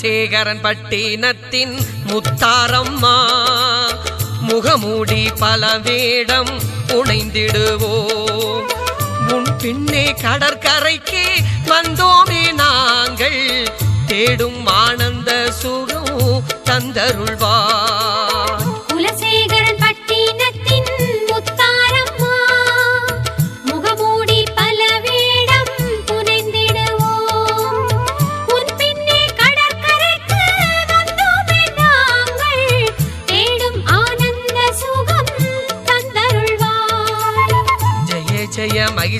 குலசேகரன் பட்டினத்தின் முத்தாரம்மா முகமூடி பல வேடம் புனைந்திடுவோம் உன் பின்னே கடற்கரைக்கு வந்தோமே நாங்கள் தேடும் ஆனந்த சுகம் தந்தருள்வார்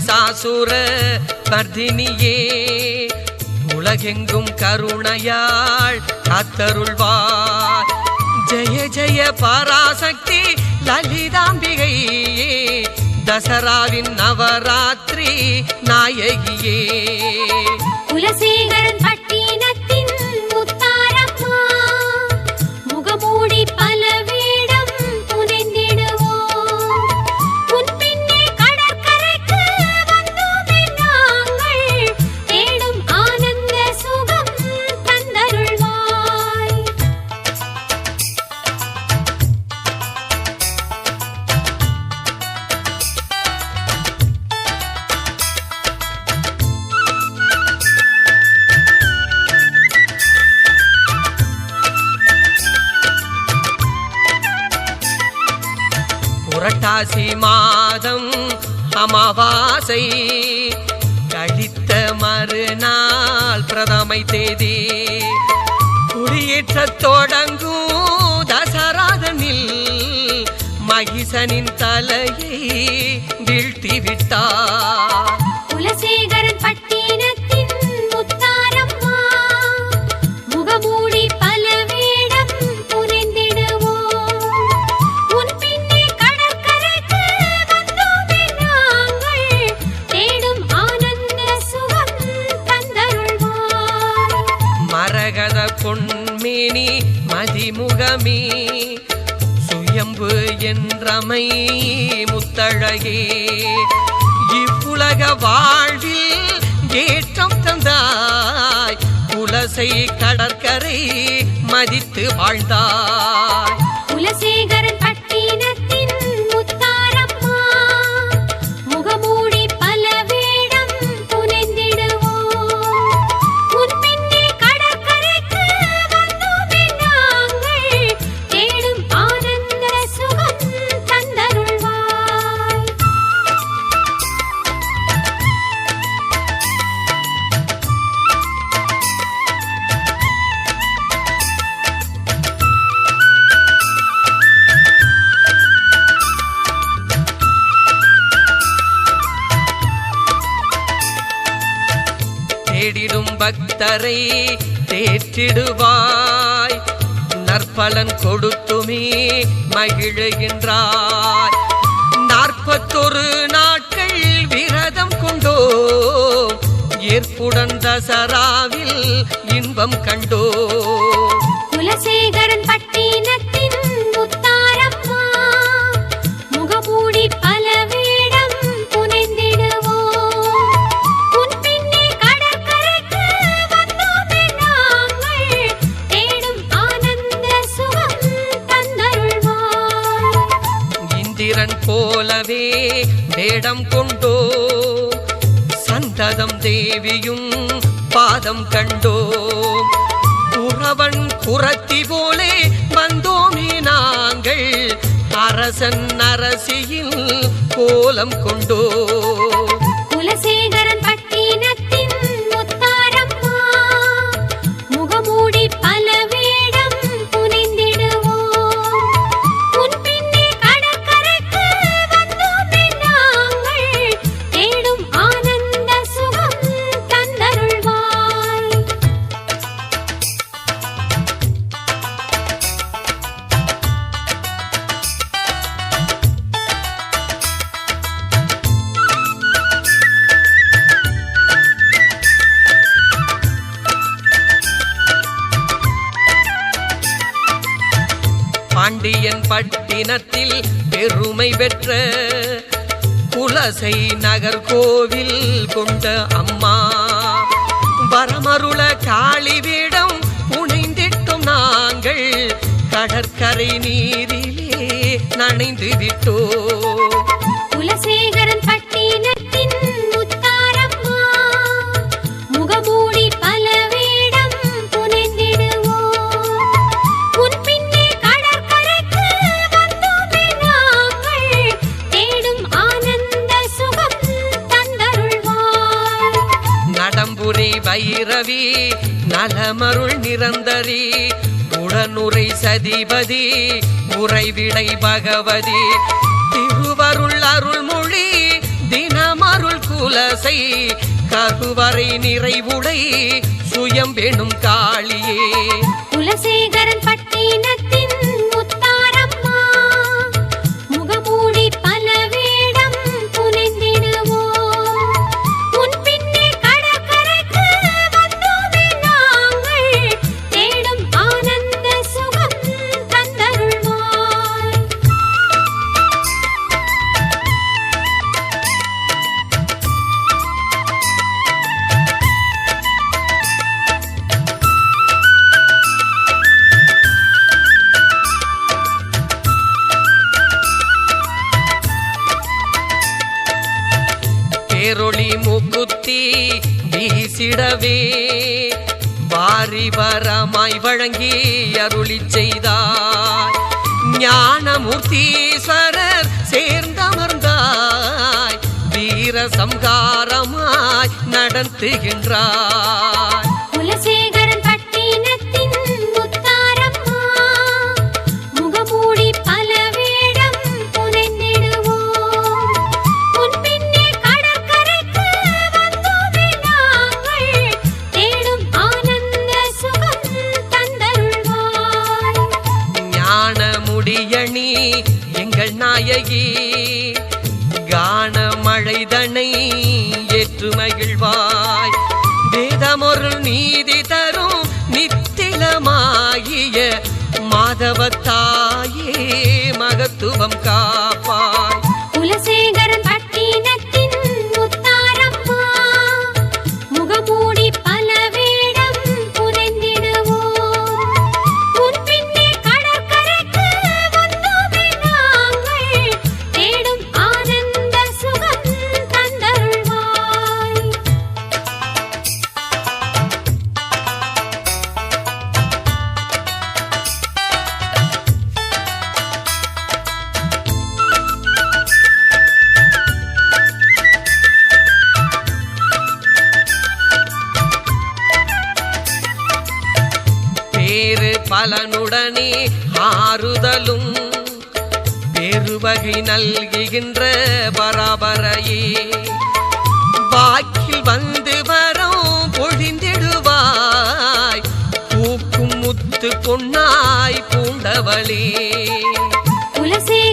மகிஷாசுர மர்தினியே உலகெங்கும் கருணையாள் காத்தருள்வார் ஜெய ஜெய பராசக்தி லலிதாம்பிகையே தசராவின் நவராத்திரி நாயகியே. குலசேகரன் பட்டினத்தின் புரட்டாசி மாதம் அமாவாசை. கழித்த மறுநாள் பிரதமை தேதி. குடியேற்ற தொடங்கும் தசராதனில் மகிசனின் தலையை வீழ்த்தி விட்டார் மதிமுகமே சுயம்பு என்றமை முத்தழகே. இவ்வுலக வாழ்வில் ஏற்றம் தந்தாய் குலசை கடற்கரை மதித்து வாழ்ந்தாய். மகிழுகின்றாய் நாற்பத்தொரு நாட்கள் விரதம் கொண்டோ ஏற்புடன் தசராவில் இன்பம் கண்டோ குலசேக வேடம் கொண்டோ? சந்ததம் தேவியும் பாதம் கண்டோ? உறவன் குரத்தி போலே வந்தோமே நாங்கள். அரசன் அரசியில் கோலம் கொண்டோ? பாண்டியன் பட்டினத்தில் பெருமை பெற்ற குலசை நகர் கோவில் கொண்ட அம்மா. வரமருள காளிபீடம் உணைந்திட்டும் நாங்கள். கடற்கரை நீரிலே நனைந்து விட்டோ பைரவி நலமருள் நிரந்தரி உடனுரை சதிபதி உறைவிடை பகவதி. திருவருள் அருள்மொழி தினமருள் குலசை கருவறை நிறைவுடை சுயம் வேணும் காளியே. குலசேகரன் பட்டினத்தின் சம்காரமாய் நடத்துகின்றாய் குலசேகரன் பட்டினத்தின் முத்தாரம்மா முகமூடி பல வேடம் புனைந்திடுவோம். உன் பின்னே கடற்கரைக்கு வந்தோமே நாங்கள் தேடும் ஆனந்த சுகம் தந்தருள்வாய். ஞான முடியணி எங்கள் நாயகி கான மழைதனை மகிழ்வாய். வேதமொரு நீதி தரும் நித்திலமாகிய மாதவத்தாயே மகத்துவம் கா பலனுடனே ஆறுதலும் பெருவகை நல்கின்ற பராபரையே. வாக்கில் வந்து வரும் பொழிந்திடுவாய். பூக்கும் முத்து பொன்னாய் பூண்டவளே. துளசி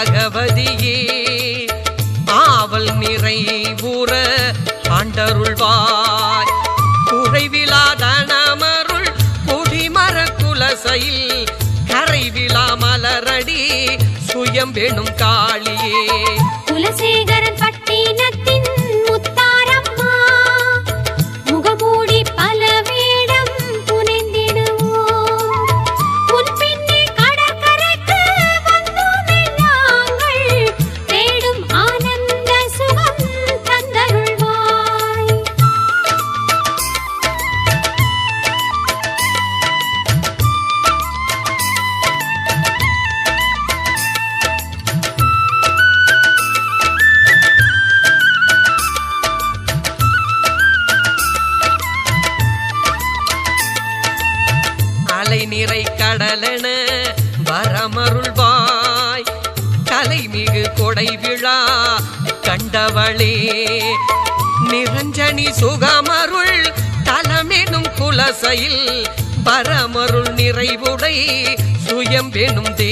பகவதியே ஆவல் நிறைவுற ஆண்டருள்வாய். குறைவிலாதனமருள் குடிமர குலசையில் கரைவிழா மலரடி சுயம் வேணும் காளியே. குலசேகரன் பட்டினத்தின் பரமருள் நிறைவுடை சுயம் தே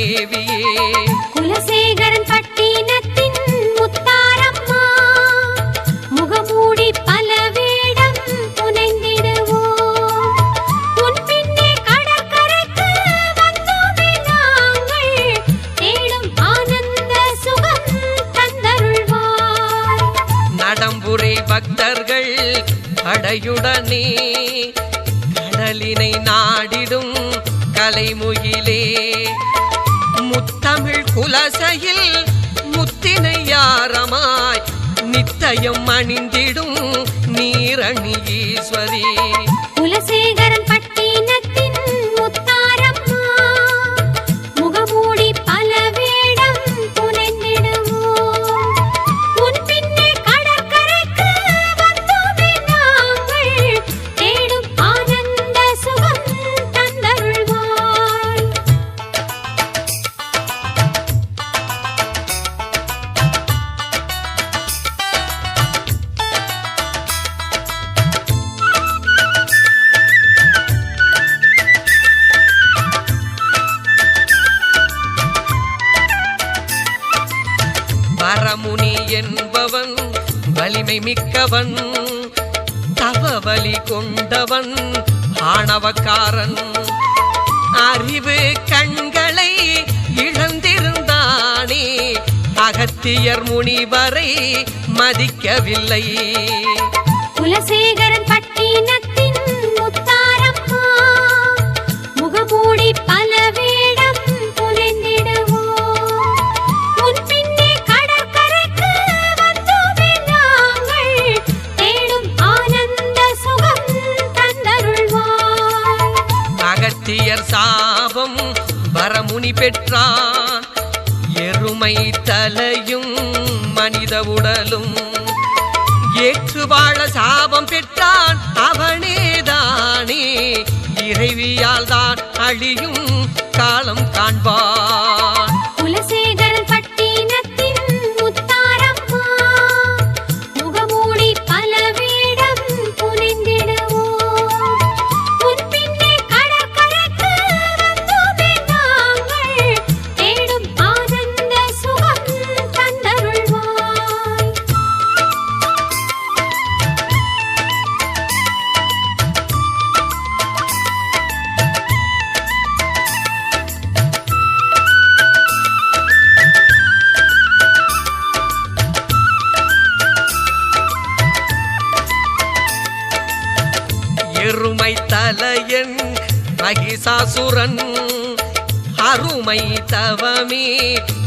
முனி என்பவன் வலிமை மிக்கவன் தவவலி கொண்டவன் ஆணவக்காரன். அறிவு கண்களை இழந்திருந்தானே அகத்தியர் முனிவரை மதிக்கவில்லை. குலசேகரன் பட்டின சாபம் வரமுனி பெற்றான் எருமை தலையும் மனித உடலும். ஏற்று வாழ சாபம் பெற்றான் அவனேதானே இறைவியால் தான் அழியும் காலம் காண்பான்.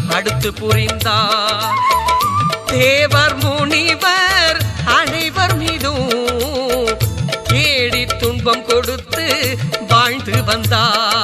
அடுத்து புரிந்தார். தேவர் முனிவர் அனைவர் மீதும் கேடி துன்பம் கொடுத்து வாழ்ந்து வந்தார்.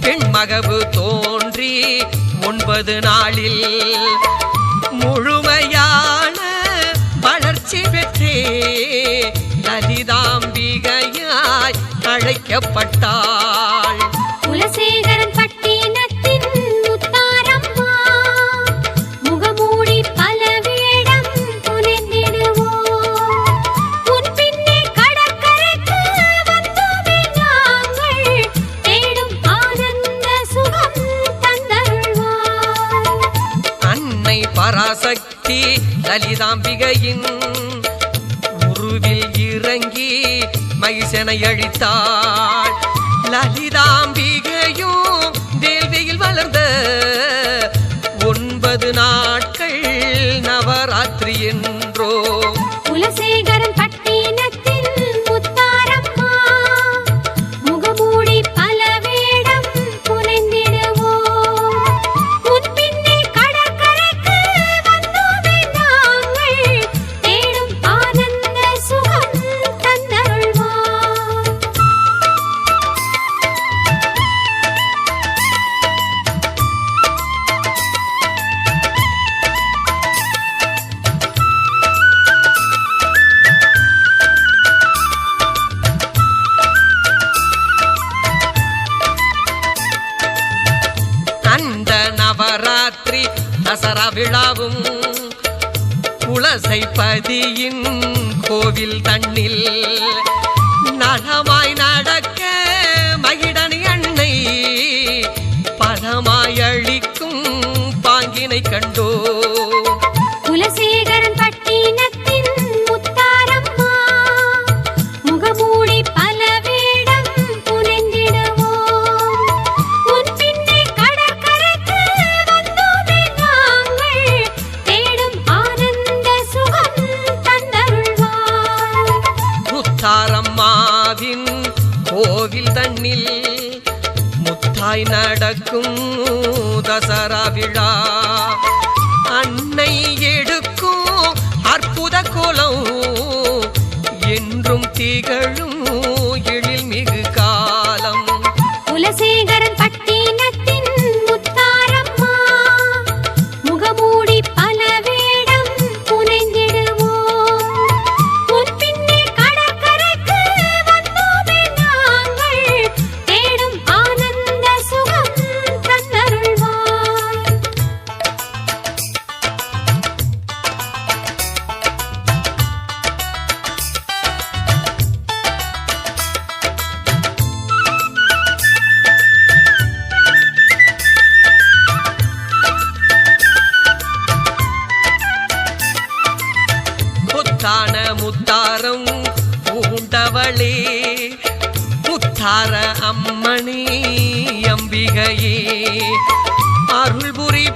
பெண்மகவு தோன்றி ஒன்பது நாளில் முழுமையான வளர்ச்சி பெற்றே. லலிதாம்பிகையாய் அழைக்கப்பட்டாள். குலசேகர் லலிதாம்பிகையின் உருவில் இறங்கி மகிஷனை அழித்தாள். லலிதாம்பிகை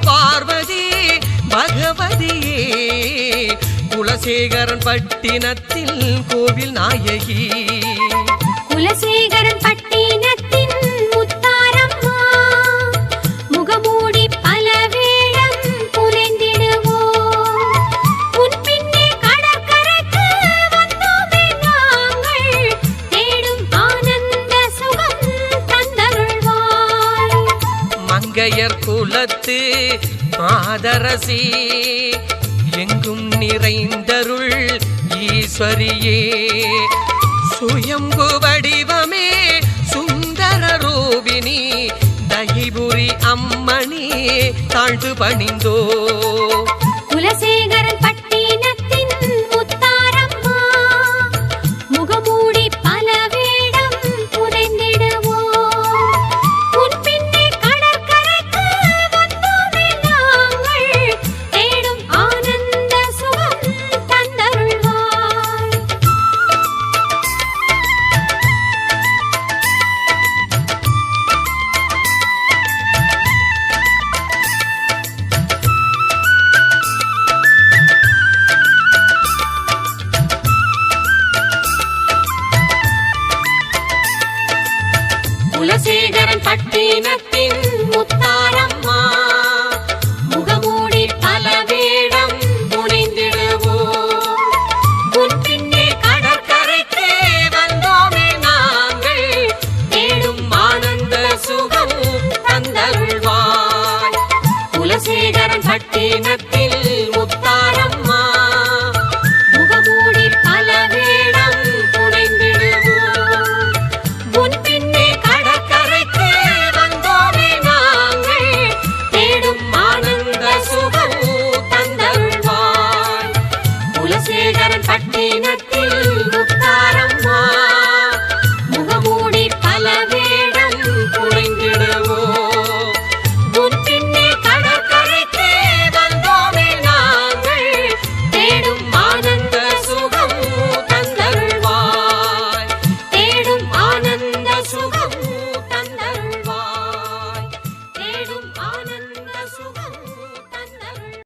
பார்வதி பகவதியே. குலசேகரன் பட்டினத்தில் கோவில் நாயகி. குலசேகரன் பட்டின பாதரசி எங்கும் நிறைந்தருள் ஈஸ்வரியே. சுயம்பு வடிவமே சுந்தர ரூபினி தயிபுரி அம்மணி தாழ்ந்து பணிந்தோ.